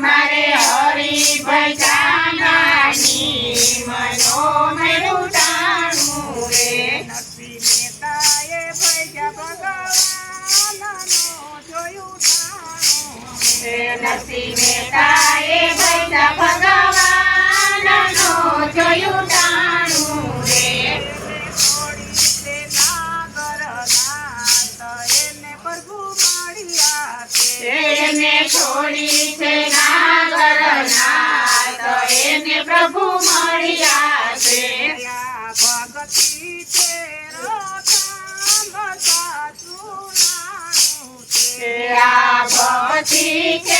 મારે હરી ભજાનાની મનો મેરુટાણું રે નસી એ ભજા ભગવાનનો જોયું તાણું રે નસી મેતા પ્રભુ મળ્યા છે ભગતી તેરો કામ સાચું છે.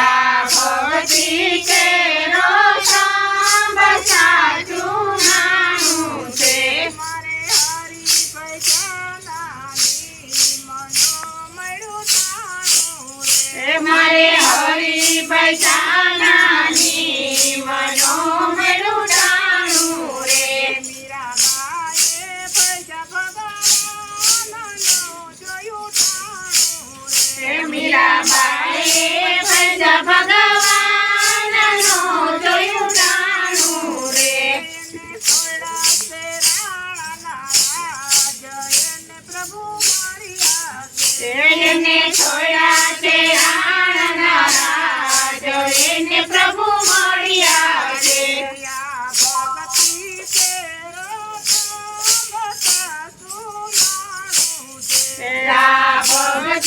પછી તેરો સાચું નાનું છે. મારે હરી પૈસાની મનો મળું ટાણું રે. મીરાબાઈ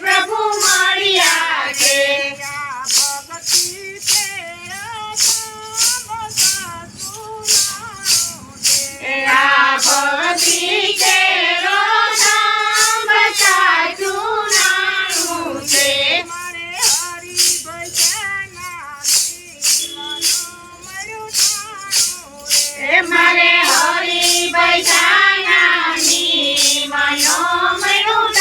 પ્રભુ મળ્યા છે ભક્તિ કેરો નામ બતાતું નાણું છે. મારે હરી ભૈસાના મનો મળ્યું